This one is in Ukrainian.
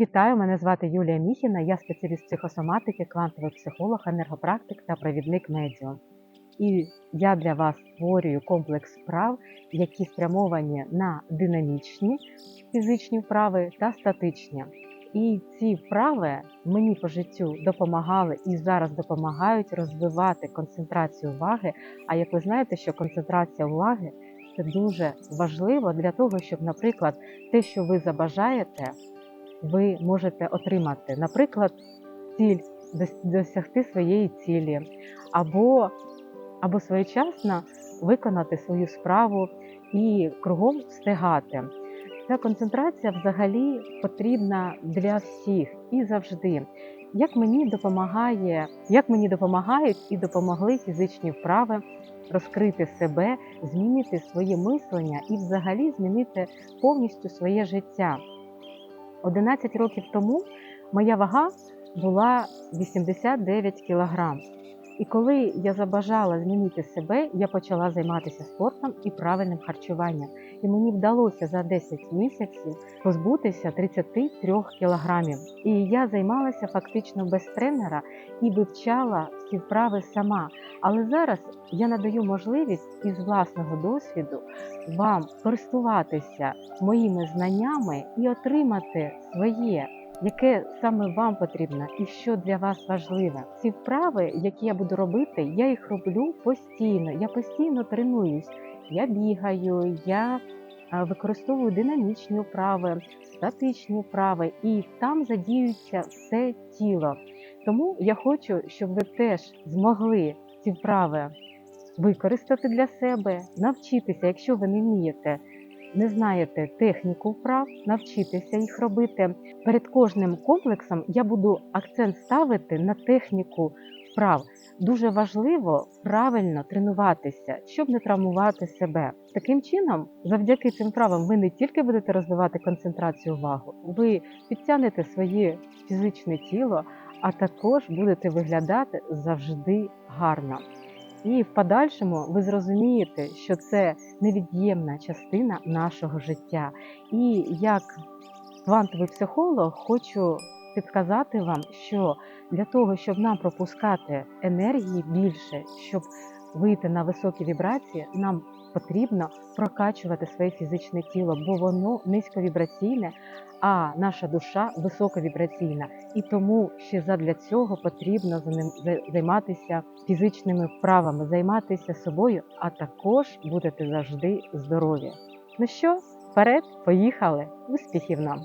Вітаю, мене звати Юлія Міхіна. Я спеціаліст психосоматики, квантовий психолог, енергопрактик та провідник медіум. І я для вас створюю комплекс вправ, які спрямовані на динамічні фізичні вправи та статичні. І ці вправи мені по життю допомагали і зараз допомагають розвивати концентрацію уваги. А як ви знаєте, що концентрація уваги це дуже важливо для того, щоб, наприклад, те, що ви забажаєте, ви можете отримати, наприклад, ціль досягти своєї цілі, або, або своєчасно виконати свою справу і кругом встигати. Ця концентрація взагалі потрібна для всіх і завжди. Як мені допомагає, як мені допомагають і допомогли фізичні вправи розкрити себе, змінити своє мислення і взагалі змінити повністю своє життя. 11 років тому моя вага була 89 кг. І коли я забажала змінити себе, я почала займатися спортом і правильним харчуванням. І мені вдалося за 10 місяців позбутися 33 кілограмів. І я займалася фактично без тренера і вивчала ці вправи сама. Але зараз я надаю можливість із власного досвіду вам користуватися моїми знаннями і отримати своє, яке саме вам потрібно і що для вас важливе. Ці вправи, які я буду робити, я їх роблю постійно. Я постійно тренуюсь. Я бігаю, я використовую динамічні вправи, статичні вправи, і там задіюється все тіло. Тому я хочу, щоб ви теж змогли ці вправи використати для себе, навчитися, якщо ви не вмієте, не знаєте техніку вправ, навчитися їх робити. Перед кожним комплексом я буду акцент ставити на техніку вправ. Дуже важливо правильно тренуватися, щоб не травмувати себе. Таким чином, завдяки цим вправам, ви не тільки будете розвивати концентрацію увагу, ви підтягнете своє фізичне тіло, а також будете виглядати завжди гарно. І в подальшому ви зрозумієте, що це невід'ємна частина нашого життя. І як квантовий психолог хочу підказати вам, що для того, щоб нам пропускати енергії більше, щоб вийти на високі вібрації, нам потрібно прокачувати своє фізичне тіло, бо воно низьковібраційне, а наша душа високовібраційна. І тому ще задля цього потрібно займатися фізичними вправами, займатися собою, а також будете завжди здорові. Ну що, вперед, поїхали! Успіхів нам!